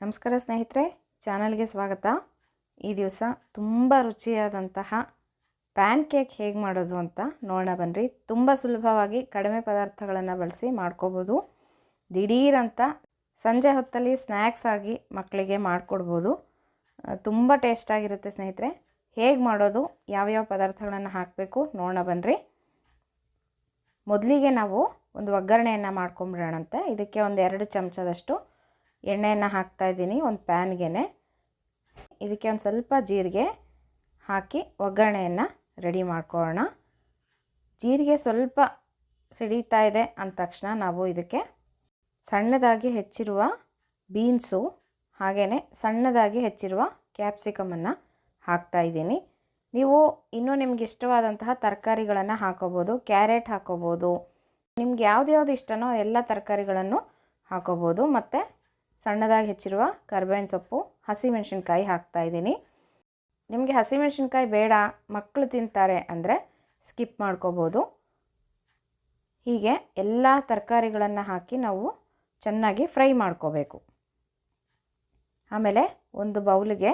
ನಮಸ್ಕಾರ ಸ್ನೇಹಿತರೆ, ಚಾನಲ್ಗೆ ಸ್ವಾಗತ. ಈ ದಿವಸ ತುಂಬ ರುಚಿಯಾದಂತಹ ಪ್ಯಾನ್ ಕೇಕ್ ಹೇಗೆ ಮಾಡೋದು ಅಂತ ನೋಡೋಣ ಬನ್ನಿರಿ ತುಂಬ ಸುಲಭವಾಗಿ ಕಡಿಮೆ ಪದಾರ್ಥಗಳನ್ನು ಬಳಸಿ ಮಾಡ್ಕೋಬೋದು. ದಿಢೀರಂತ ಸಂಜೆ ಹೊತ್ತಲ್ಲಿ ಸ್ನ್ಯಾಕ್ಸ್ ಆಗಿ ಮಕ್ಕಳಿಗೆ ಮಾಡಿಕೊಡ್ಬೋದು. ತುಂಬ ಟೇಸ್ಟಾಗಿರುತ್ತೆ ಸ್ನೇಹಿತರೆ. ಹೇಗೆ ಮಾಡೋದು, ಯಾವ್ಯಾವ ಪದಾರ್ಥಗಳನ್ನು ಹಾಕಬೇಕು ನೋಡೋಣ ಬನ್ನಿರಿ ಮೊದಲಿಗೆ ನಾವು ಒಂದು ಒಗ್ಗರಣೆಯನ್ನು ಮಾಡ್ಕೊಂಬಿಡೋಣಂತೆ. ಇದಕ್ಕೆ ಒಂದು ಎರಡು ಚಮಚದಷ್ಟು ಎಣ್ಣೆಯನ್ನು ಹಾಕ್ತಾಯಿದ್ದೀನಿ ಒಂದು ಪ್ಯಾನ್ಗೆ ಇದಕ್ಕೆ ಒಂದು ಸ್ವಲ್ಪ ಜೀರಿಗೆ ಹಾಕಿ ಒಗ್ಗರಣೆಯನ್ನು ರೆಡಿ ಮಾಡ್ಕೊಳ್ಳೋಣ. ಜೀರಿಗೆ ಸ್ವಲ್ಪ ಸಿಡೀತಾ ಇದೆ ಅಂದ ತಕ್ಷಣ ನಾವು ಇದಕ್ಕೆ ಸಣ್ಣದಾಗಿ ಹೆಚ್ಚಿರುವ ಬೀನ್ಸು ಹಾಗೆಯೇ ಸಣ್ಣದಾಗಿ ಹೆಚ್ಚಿರುವ ಕ್ಯಾಪ್ಸಿಕಮನ್ನು ಹಾಕ್ತಾಯಿದ್ದೀನಿ ನೀವು ಇನ್ನೂ ನಿಮ್ಗೆ ಇಷ್ಟವಾದಂತಹ ತರಕಾರಿಗಳನ್ನು ಹಾಕೋಬೋದು ಕ್ಯಾರೆಟ್ ಹಾಕೋಬೋದು, ನಿಮ್ಗೆ ಯಾವ್ದು ಯಾವ್ದು ಇಷ್ಟನೋ ಎಲ್ಲ ತರಕಾರಿಗಳನ್ನು ಹಾಕೋಬೋದು, ಮತ್ತು ಸಣ್ಣದಾಗಿ ಹೆಚ್ಚಿರುವ ಕರ್ಬೇವಿನ ಸೊಪ್ಪು, ಹಸಿಮೆಣ್ಸಿನ್ಕಾಯಿ ಹಾಕ್ತಾಯಿದ್ದೀನಿ ನಿಮಗೆ ಹಸಿಮೆಣ್ಸಿನ್ಕಾಯಿ ಬೇಡ ಮಕ್ಕಳು ತಿಂತಾರೆ ಅಂದರೆ ಸ್ಕಿಪ್ ಮಾಡ್ಕೋಬೋದು. ಹೀಗೆ ಎಲ್ಲ ತರಕಾರಿಗಳನ್ನು ಹಾಕಿ ನಾವು ಚೆನ್ನಾಗಿ ಫ್ರೈ ಮಾಡ್ಕೋಬೇಕು. ಆಮೇಲೆ ಒಂದು ಬೌಲಿಗೆ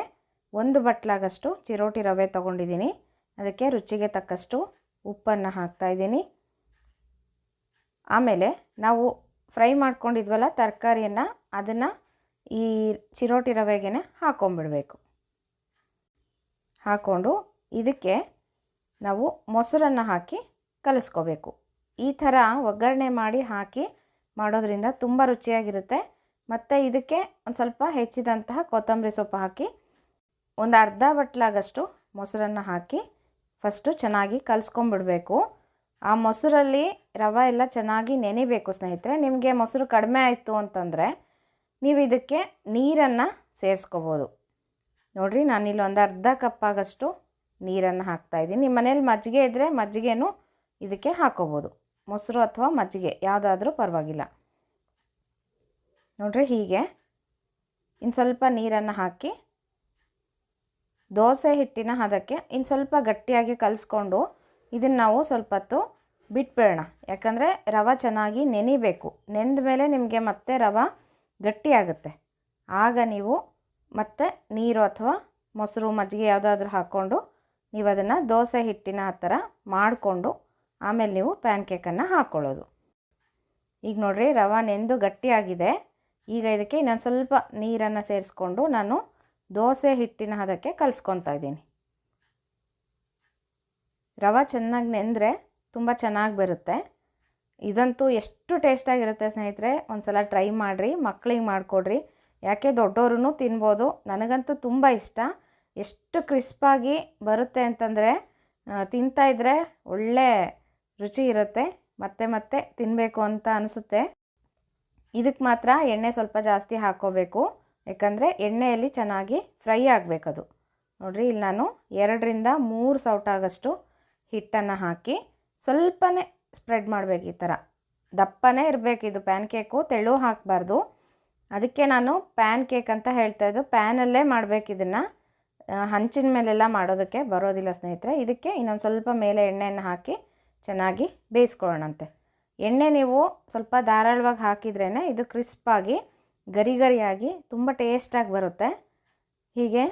ಒಂದು ಬಟ್ಲಾಗಷ್ಟು ಚಿರೋಟಿ ರವೆ ತೊಗೊಂಡಿದ್ದೀನಿ. ಅದಕ್ಕೆ ರುಚಿಗೆ ತಕ್ಕಷ್ಟು ಉಪ್ಪನ್ನು ಹಾಕ್ತಾಯಿದ್ದೀನಿ ಆಮೇಲೆ ನಾವು ಫ್ರೈ ಮಾಡ್ಕೊಂಡಿದ್ವಲ್ಲ ತರಕಾರಿಯನ್ನು ಅದನ್ನು ಈ ಚಿರೋಟಿ ರವೆಗೆ ಹಾಕ್ಕೊಂಬಿಡಬೇಕು ಹಾಕ್ಕೊಂಡು ಇದಕ್ಕೆ ನಾವು ಮೊಸರನ್ನು ಹಾಕಿ ಕಲಿಸ್ಕೋಬೇಕು. ಈ ಥರ ಒಗ್ಗರಣೆ ಮಾಡಿ ಹಾಕಿ ಮಾಡೋದ್ರಿಂದ ತುಂಬ ರುಚಿಯಾಗಿರುತ್ತೆ. ಮತ್ತು ಇದಕ್ಕೆ ಒಂದು ಸ್ವಲ್ಪ ಹೆಚ್ಚಿದಂತಹ ಕೊತ್ತಂಬರಿ ಸೊಪ್ಪು ಹಾಕಿ ಒಂದು ಅರ್ಧ ಬಟ್ಲಾಗಷ್ಟು ಮೊಸರನ್ನು ಹಾಕಿ ಫಸ್ಟು ಚೆನ್ನಾಗಿ ಕಲಿಸ್ಕೊಂಬಿಡಬೇಕು. ಆ ಮೊಸರಲ್ಲಿ ರವೆ ಎಲ್ಲ ಚೆನ್ನಾಗಿ ನೆನಿಬೇಕು ಸ್ನೇಹಿತರೆ. ನಿಮಗೆ ಮೊಸರು ಕಡಿಮೆ ಆಯಿತು ಅಂತಂದರೆ ನೀವು ಇದಕ್ಕೆ ನೀರನ್ನು ಸೇರಿಸ್ಕೋಬೋದು. ನೋಡಿರಿ, ನಾನಿಲ್ಲಿ ಒಂದು ಅರ್ಧ ಕಪ್ಪಾಗಷ್ಟು ನೀರನ್ನು ಹಾಕ್ತಾಯಿದ್ದೀನಿ ನಿಮ್ಮ ಮನೇಲಿ ಮಜ್ಜಿಗೆ ಇದ್ದರೆ ಮಜ್ಜಿಗೆನೂ ಇದಕ್ಕೆ ಹಾಕೋಬೋದು. ಮೊಸರು ಅಥವಾ ಮಜ್ಜಿಗೆ, ಯಾವುದಾದ್ರೂ ಪರವಾಗಿಲ್ಲ. ನೋಡಿರಿ, ಹೀಗೆ. ಇನ್ನು ಸ್ವಲ್ಪ ನೀರನ್ನು ಹಾಕಿ, ದೋಸೆ ಹಿಟ್ಟಿನ ಅದಕ್ಕೆ ಇನ್ನು ಸ್ವಲ್ಪ ಗಟ್ಟಿಯಾಗಿ ಕಲಿಸ್ಕೊಂಡು ಇದನ್ನು ನಾವು ಸ್ವಲ್ಪ ಹೊತ್ತು ಬಿಟ್ಬಿಡೋಣ. ಯಾಕಂದರೆ ರವೆ ಚೆನ್ನಾಗಿ ನೆನಿಬೇಕು. ನೆಂದ ಮೇಲೆ ನಿಮಗೆ ಮತ್ತೆ ರವೆ ಗಟ್ಟಿಯಾಗುತ್ತೆ. ಆಗ ನೀವು ಮತ್ತೆ ನೀರು ಅಥವಾ ಮೊಸರು, ಮಜ್ಜಿಗೆ ಯಾವುದಾದ್ರೂ ಹಾಕ್ಕೊಂಡು ನೀವು ಅದನ್ನು ದೋಸೆ ಹಿಟ್ಟಿನ ಆ ಥರ ಮಾಡಿಕೊಂಡು ಆಮೇಲೆ ನೀವು ಪ್ಯಾನ್ ಕೇಕನ್ನು ಹಾಕ್ಕೊಳ್ಳೋದು ಈಗ ನೋಡಿರಿ ರವೆ ನೆಂದು ಗಟ್ಟಿಯಾಗಿದೆ. ಈಗ ಇದಕ್ಕೆ ನಾನು ಸ್ವಲ್ಪ ನೀರನ್ನು ಸೇರಿಸ್ಕೊಂಡು ನಾನು ದೋಸೆ ಹಿಟ್ಟಿನ ಹದಕ್ಕೆ ಕಲಿಸ್ಕೊತಾ ಇದ್ದೀನಿ. ರವೆ ಚೆನ್ನಾಗಿ ನೆಂದರೆ ತುಂಬ ಚೆನ್ನಾಗಿ ಬರುತ್ತೆ. ಇದಂತೂ ಎಷ್ಟು ಟೇಸ್ಟಾಗಿರುತ್ತೆ ಸ್ನೇಹಿತರೆ ಒಂದು ಸಲ ಟ್ರೈ ಮಾಡಿರಿ ಮಕ್ಕಳಿಗೆ ಮಾಡಿಕೊಡ್ರಿ. ಯಾಕೆ ದೊಡ್ಡವ್ರೂ ತಿನ್ಬೋದು, ನನಗಂತೂ ತುಂಬ ಇಷ್ಟ. ಎಷ್ಟು ಕ್ರಿಸ್ಪಾಗಿ ಬರುತ್ತೆ ಅಂತಂದರೆ ತಿಂತಾಯಿದ್ರೆ ಒಳ್ಳೆ ರುಚಿ ಇರುತ್ತೆ, ಮತ್ತೆ ಮತ್ತೆ ತಿನ್ನಬೇಕು ಅಂತ ಅನಿಸುತ್ತೆ. ಇದಕ್ಕೆ ಮಾತ್ರ ಎಣ್ಣೆ ಸ್ವಲ್ಪ ಜಾಸ್ತಿ ಹಾಕ್ಕೋಬೇಕು ಯಾಕಂದರೆ ಎಣ್ಣೆಯಲ್ಲಿ ಚೆನ್ನಾಗಿ ಫ್ರೈ ಆಗಬೇಕದು. ನೋಡಿರಿ, ಇಲ್ಲಿ ನಾನು ಎರಡರಿಂದ ಮೂರು ಸೌಟಾಗಷ್ಟು ಹಿಟ್ಟನ್ನು ಹಾಕಿ, ಸ್ವಲ್ಪನೇ ಸ್ಪ್ರೆಡ್ ಮಾಡಬೇಕು ಈ ಥರ ದಪ್ಪನೇ ಇರಬೇಕು ಇದು ಪ್ಯಾನ್ ಕೇಕು ತೆಳು ಹಾಕಬಾರ್ದು. ಅದಕ್ಕೆ ನಾನು ಪ್ಯಾನ್ ಕೇಕ್ ಅಂತ ಹೇಳ್ತಾ ಇದ್ದು, ಪ್ಯಾನಲ್ಲೇ ಮಾಡಬೇಕು ಇದನ್ನು. ಹಂಚಿನ ಮೇಲೆಲ್ಲ ಮಾಡೋದಕ್ಕೆ ಬರೋದಿಲ್ಲ ಸ್ನೇಹಿತರೆ. ಇದಕ್ಕೆ ಇನ್ನೊಂದು ಸ್ವಲ್ಪ ಮೇಲೆ ಎಣ್ಣೆಯನ್ನು ಹಾಕಿ ಚೆನ್ನಾಗಿ ಬೇಯಿಸ್ಕೊಳ್ಳೋಣಂತೆ. ಎಣ್ಣೆ ನೀವು ಸ್ವಲ್ಪ ಧಾರಾಳವಾಗಿ ಹಾಕಿದ್ರೇ ಇದು ಕ್ರಿಸ್ಪಾಗಿ ಗರಿ ಗರಿಯಾಗಿ ತುಂಬ ಟೇಸ್ಟಾಗಿ ಬರುತ್ತೆ. ಹೀಗೆ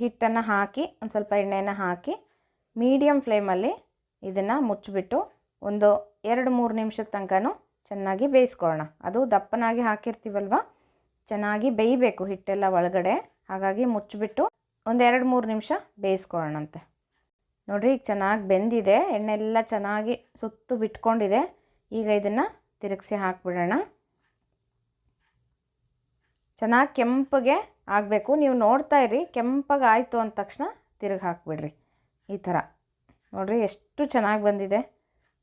ಹಿಟ್ಟನ್ನು ಹಾಕಿ, ಒಂದು ಸ್ವಲ್ಪ ಎಣ್ಣೆಯನ್ನು ಹಾಕಿ ಮೀಡಿಯಮ್ ಫ್ಲೇಮಲ್ಲಿ ಇದನ್ನು ಮುಚ್ಚಿಬಿಟ್ಟು ಒಂದು ಎರಡು ಮೂರು ನಿಮಿಷದ ತನಕನೂ ಚೆನ್ನಾಗಿ ಬೇಯಿಸ್ಕೊಳ್ಳೋಣ. ಅದು ದಪ್ಪನಾಗಿ ಹಾಕಿರ್ತೀವಲ್ವ? ಚೆನ್ನಾಗಿ ಬೇಯಬೇಕು ಹಿಟ್ಟೆಲ್ಲ ಒಳಗಡೆ. ಹಾಗಾಗಿ ಮುಚ್ಚಿಬಿಟ್ಟು ಒಂದು ಎರಡು ಮೂರು ನಿಮಿಷ ಬೇಯಿಸ್ಕೊಳ್ಳೋಣಂತೆ. ನೋಡಿರಿ, ಈಗ ಚೆನ್ನಾಗಿ ಬೆಂದಿದೆ. ಎಣ್ಣೆಲ್ಲ ಚೆನ್ನಾಗಿ ಸುತ್ತು ಬಿಟ್ಕೊಂಡಿದೆ. ಈಗ ಇದನ್ನು ತಿರುಗಿಸಿ ಹಾಕ್ಬಿಡೋಣ. ಚೆನ್ನಾಗಿ ಕೆಂಪಗೆ ಆಗಬೇಕು. ನೀವು ನೋಡ್ತಾ ಇರಿ ಕೆಂಪಗೆ ಆಯಿತು ಅಂದ ತಕ್ಷಣ ತಿರುಗಿ ಹಾಕ್ಬಿಡ್ರಿ. ಈ ಥರ. ನೋಡಿರಿ, ಎಷ್ಟು ಚೆನ್ನಾಗಿ ಬಂದಿದೆ.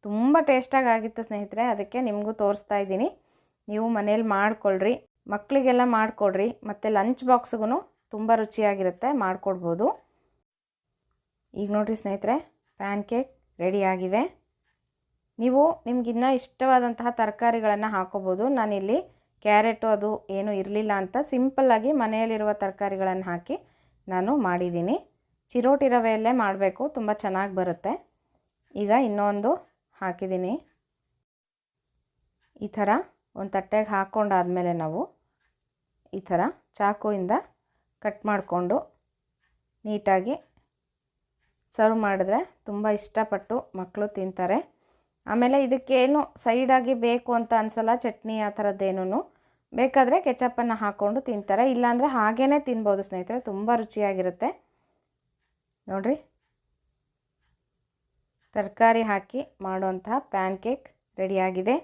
ತುಂಬ ಟೇಸ್ಟಾಗಿ ಆಗಿತ್ತು ಸ್ನೇಹಿತರೆ, ಅದಕ್ಕೆ ನಿಮಗೂ ತೋರಿಸ್ತಾ ಇದ್ದೀನಿ. ನೀವು ಮನೇಲಿ ಮಾಡಿಕೊಳ್ರಿ ಮಕ್ಕಳಿಗೆಲ್ಲ ಮಾಡಿಕೊಡ್ರಿ, ಮತ್ತು ಲಂಚ್ ಬಾಕ್ಸ್ಗೂ ತುಂಬ ರುಚಿಯಾಗಿರುತ್ತೆ, ಮಾಡಿಕೊಡ್ಬೋದು. ಈಗ ನೋಡಿರಿ ಸ್ನೇಹಿತರೆ ಪ್ಯಾನ್ ಕೇಕ್ ರೆಡಿಯಾಗಿದೆ ನೀವು ನಿಮಗಿನ್ನ ಇಷ್ಟವಾದಂತಹ ತರಕಾರಿಗಳನ್ನು ಹಾಕೋಬೋದು. ನಾನಿಲ್ಲಿ ಕ್ಯಾರೆಟು ಅದು ಏನು ಇರಲಿಲ್ಲ ಅಂತ ಸಿಂಪಲ್ಲಾಗಿ ಮನೆಯಲ್ಲಿರುವ ತರಕಾರಿಗಳನ್ನು ಹಾಕಿ ನಾನು ಮಾಡಿದ್ದೀನಿ. ಚಿರೋಟಿ ರವೆಯಲ್ಲೇ ಮಾಡಬೇಕು, ತುಂಬ ಚೆನ್ನಾಗಿ ಬರುತ್ತೆ. ಈಗ ಇನ್ನೊಂದು ಹಾಕಿದ್ದೀನಿ. ಈ ಥರ ಒಂದು ತಟ್ಟೆಗೆ ಹಾಕ್ಕೊಂಡಾದಮೇಲೆ ನಾವು ಈ ಥರ ಚಾಕುವಿಂದ ಕಟ್ ಮಾಡಿಕೊಂಡು ನೀಟಾಗಿ ಸರ್ವ್ ಮಾಡಿದ್ರೆ ತುಂಬ ಇಷ್ಟಪಟ್ಟು ಮಕ್ಕಳು ತಿಂತಾರೆ. ಆಮೇಲೆ ಇದಕ್ಕೇನು ಸೈಡಾಗಿ ಬೇಕು ಅಂತ ಅನಿಸಲ್ಲ, ಚಟ್ನಿ ಆ ಥರದ್ದೇನೂ ಬೇಕಾದರೆ ಕೆಚಪ್ಪನ್ನು ಹಾಕ್ಕೊಂಡು ತಿಂತಾರೆ. ಇಲ್ಲಾಂದರೆ ಹಾಗೇ ತಿನ್ಬೋದು ಸ್ನೇಹಿತರೆ, ತುಂಬ ರುಚಿಯಾಗಿರುತ್ತೆ. ನೋಡಿರಿ. ತರಕಾರಿ ಹಾಕಿ ಮಾಡುವಂತಹ ಪ್ಯಾನ್ ಕೇಕ್ ರೆಡಿಯಾಗಿದೆ.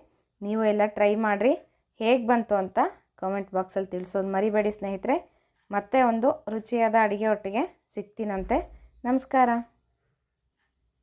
ನೀವು ಎಲ್ಲ ಟ್ರೈ ಮಾಡಿರಿ. ಹೇಗೆ ಬಂತು ಅಂತ ಕಾಮೆಂಟ್ ಬಾಕ್ಸಲ್ಲಿ ತಿಳಿಸೋದು ಮರಿಬೇಡಿ ಸ್ನೇಹಿತರೆ. ಮತ್ತೆ ಒಂದು ರುಚಿಯಾದ ಅಡುಗೆ ಒಟ್ಟಿಗೆ ಸಿಗ್ತೀನಂತೆ. ನಮಸ್ಕಾರ.